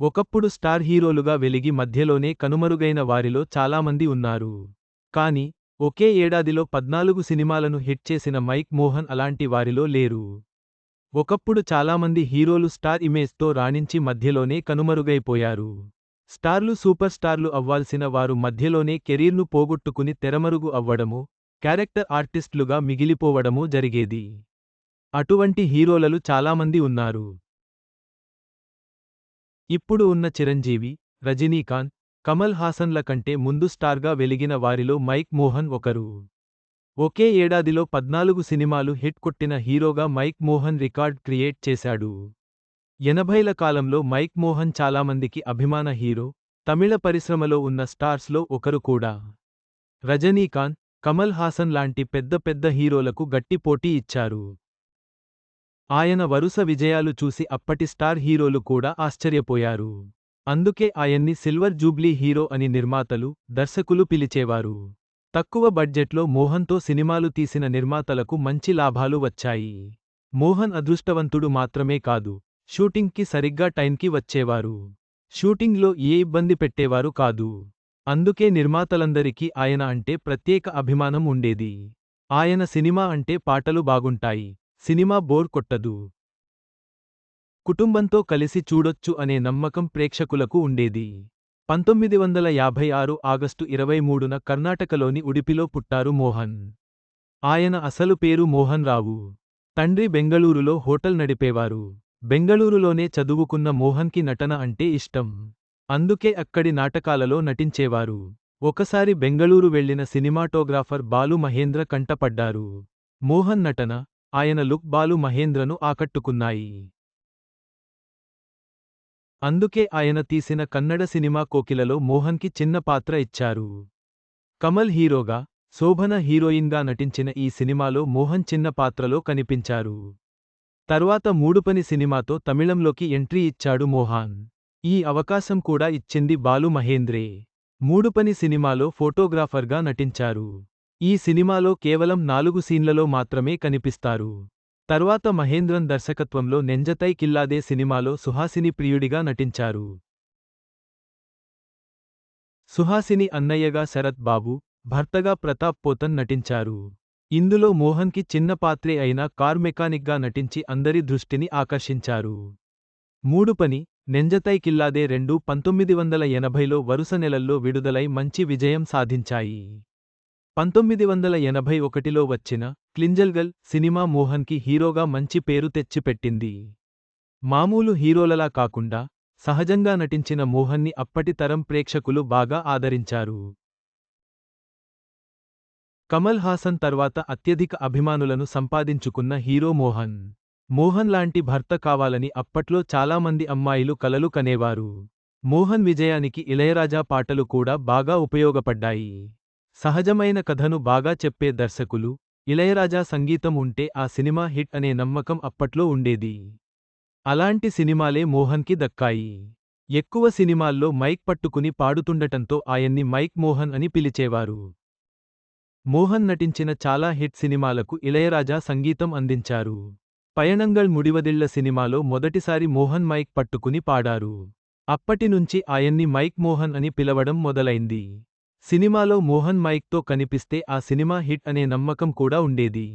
ఒకప్పుడు స్టార్ హీరోలుగా వెలిగి మధ్యలోనే కనుమరుగైన వారిలో చాలామంది ఉన్నారు. కాని ఒకే ఏడాదిలో పద్నాలుగు సినిమాలను హిట్ చేసిన మైక్ మోహన్ అలాంటి వారిలో లేరు. ఒకప్పుడు చాలామంది హీరోలు స్టార్ ఇమేజ్తో రాణించి మధ్యలోనే కనుమరుగైపోయారు. స్టార్లు సూపర్ స్టార్లు అవ్వాల్సిన వారు మధ్యలోనే కెరీర్ను పోగొట్టుకుని తెరమరుగు అవ్వడము క్యారెక్టర్ ఆర్టిస్టులుగా మిగిలిపోవడమూ జరిగేది. అటువంటి హీరోలలు చాలామంది ఉన్నారు. ఇప్పుడు ఉన్న చిరంజీవి రజనీకాంత్ కమల్ హాసన్ల కంటే ముందు స్టార్గా వెలిగిన వారిలో మైక్ మోహన్ ఒకరు. ఒకే ఏడాదిలో పద్నాలుగు సినిమాలు హిట్ కొట్టిన హీరోగా మైక్ మోహన్ రికార్డ్ క్రియేట్ చేశాడు. ఎనభైల కాలంలో మైక్ మోహన్ చాలామందికి అభిమాన హీరో తమిళ పరిశ్రమలో ఉన్న స్టార్స్లో ఒకరు కూడా. రజనీకాంత్ కమల్ హాసన్ లాంటి పెద్ద పెద్ద హీరోలకు గట్టి పోటీ ఇచ్చారు. ఆయన వరుస విజయాలు చూసి అప్పటి స్టార్ హీరోలు కూడా ఆశ్చర్యపోయారు. అందుకే ఆయన్ని సిల్వర్ జూబ్లీ హీరో అని నిర్మాతలు దర్శకులు పిలిచేవారు. తక్కువ బడ్జెట్లో మోహన్తో సినిమాలు తీసిన నిర్మాతలకు మంచి లాభాలు వచ్చాయి. మోహన్ అదృష్టవంతుడు మాత్రమే కాదు షూటింగ్కి సరిగ్గా టైంకి వచ్చేవారు. షూటింగ్లో ఏ ఇబ్బంది పెట్టేవారు కాదు. అందుకే నిర్మాతలందరికీ ఆయన అంటే ప్రత్యేక అభిమానం ఉండేది. ఆయన సినిమా అంటే పాటలు బాగుంటాయి. సినిమా బోర్ కొట్టదు. కుటుంబంతో కలిసి చూడొచ్చు అనే నమ్మకం ప్రేక్షకులకు ఉండేది. పంతొమ్మిది వందల యాభై ఆరు ఆగస్టు ఇరవై మూడున కర్ణాటకలోని ఉడిపిలో పుట్టారు మోహన్. ఆయన అసలు పేరు మోహన్ రావు. తండ్రి బెంగళూరులో హోటల్ నడిపేవారు. బెంగళూరులోనే చదువుకున్న మోహన్కి నటన అంటే ఇష్టం. అందుకే అక్కడి నాటకాలలో నటించేవారు. ఒకసారి బెంగళూరు వెళ్ళిన సినిమాటోగ్రాఫర్ బాలు మహేంద్ర కంటపడ్డారు. మోహన్ నటన ఆయన లుక్ బాలు మహేంద్రను ఆకట్టుకున్నాయి. అందుకే ఆయన తీసిన కన్నడ సినిమా కోకిలలో మోహన్కి చిన్న పాత్ర ఇచ్చారు. కమల్ హీరోగా శోభన హీరోయిన్గా నటించిన ఈ సినిమాలో మోహన్ చిన్న పాత్రలో కనిపించారు. తర్వాత మూడుపని సినిమాతో తమిళంలోకి ఎంట్రీ ఇచ్చాడు మోహన్. ఈ అవకాశం కూడా ఇచ్చింది బాలు మహేంద్రే. మూడుపని సినిమాలో ఫోటోగ్రాఫర్గా నటించారు. ఈ సినిమాలో కేవలం నాలుగు సీన్లలో మాత్రమే కనిపిస్తారు. తర్వాత మహేంద్రన్ దర్శకత్వంలో నెంజతై కిల్లాదే సినిమాలో సుహాసిని ప్రియుడిగా నటించారు. సుహాసిని అన్నయ్యగా శరత్ బాబు భర్తగా ప్రతాప్ పోతన్ నటించారు. ఇందులో మోహన్కి చిన్న పాత్రే అయినా కార్ మెకానిక్గా నటించి అందరి దృష్టిని ఆకర్షించారు. మూడు పని నెంజతై కిల్లాదే రెండు పంతొమ్మిది వందల ఎనభైలో వరుస నెలల్లో విడుదలై మంచి విజయం సాధించాయి. పంతొమ్మిది వందల ఎనభై ఒకటిలో వచ్చిన క్లింజల్గల్ సినిమా మోహన్కి హీరోగా మంచి పేరు తెచ్చిపెట్టింది. మామూలు హీరోలలా కాకుండా సహజంగా నటించిన మోహన్ని అప్పటి తరం ప్రేక్షకులు బాగా ఆదరించారు. కమల్ హాసన్ తర్వాత అత్యధిక అభిమానులను సంపాదించుకున్న హీరో మోహన్. మోహన్ లాంటి భర్త కావాలని అప్పట్లో చాలామంది అమ్మాయిలు కలలు కనేవారు. మోహన్ విజయానికి ఇళయరాజా పాటలు కూడా బాగా ఉపయోగపడ్డాయి. సహజమైన కథను బాగా చెప్పే దర్శకులు ఇళయరాజా సంగీతం ఉంటే ఆ సినిమా హిట్ అనే నమ్మకం అప్పట్లో ఉండేది. అలాంటి సినిమాలే మోహన్కి దక్కాయి. ఎక్కువ సినిమాల్లో మైక్ పట్టుకుని పాడుతుండటంతో ఆయన్ని మైక్ మోహన్ అని పిలిచేవారు. మోహన్ నటించిన చాలా హిట్ సినిమాలకు ఇళయరాజా సంగీతం అందించారు. పయణంగల్ ముడివదిళ్ళ సినిమాలో మొదటిసారి మోహన్ మైక్ పట్టుకుని పాడారు. అప్పటినుంచి ఆయన్ని మైక్ మోహన్ అని పిలవడం మొదలైంది. సినిమాలో మోహన్ మైక్తో కనిపిస్తే ఆ సినిమా హిట్ అనే నమ్మకం కూడా ఉండేది.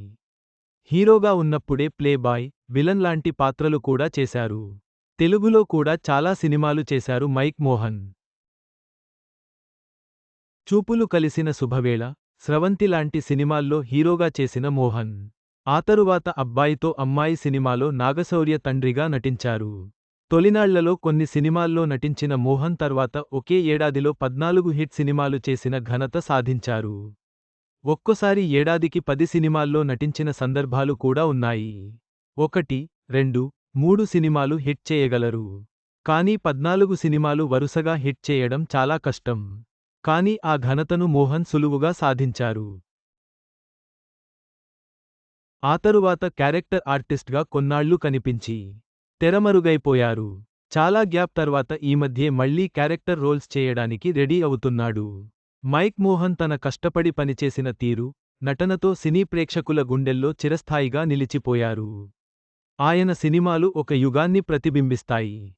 హీరోగా ఉన్నప్పుడే ప్లే బాయ్ విలన్ లాంటి పాత్రలు కూడా చేశారు. తెలుగులో కూడా చాలా సినిమాలు చేశారు మైక్ మోహన్. చూపులు కలిసిన శుభవేళ స్రవంతి లాంటి సినిమాల్లో హీరోగా చేసిన మోహన్. ఆ తరువాత అబ్బాయితో అమ్మాయి సినిమాలో నాగశౌర్య తండ్రిగా నటించారు. తొలినాళ్ళలో కొన్ని సినిమాల్లో నటించిన మోహన్ తర్వాత ఒకే ఏడాదిలో పద్నాలుగు హిట్ సినిమాలు చేసిన ఘనత సాధించారు. ఒక్కోసారి ఏడాదికి పది సినిమాల్లో నటించిన సందర్భాలు కూడా ఉన్నాయి. ఒకటి రెండు మూడు సినిమాలు హిట్ చేయగలరు. కానీ పద్నాలుగు సినిమాలు వరుసగా హిట్ చేయడం చాలా కష్టం. కానీ ఆ ఘనతను మోహన్ సులువుగా సాధించారు. ఆ తరువాత క్యారెక్టర్ ఆర్టిస్ట్గా కొన్నాళ్ళు కనిపించి తెరమరుగైపోయారు. చాలా గ్యాప్ తర్వాత ఈ మధ్యే మళ్ళీ క్యారెక్టర్ రోల్స్ చేయడానికి రెడీ అవుతున్నాడు. మైక్ మోహన్ తన కష్టపడి పనిచేసిన తీరు నటనతో సినీ ప్రేక్షకుల గుండెల్లో చిరస్థాయిగా నిలిచిపోయారు. ఆయన సినిమాలు ఒక యుగాన్ని ప్రతిబింబిస్తాయి.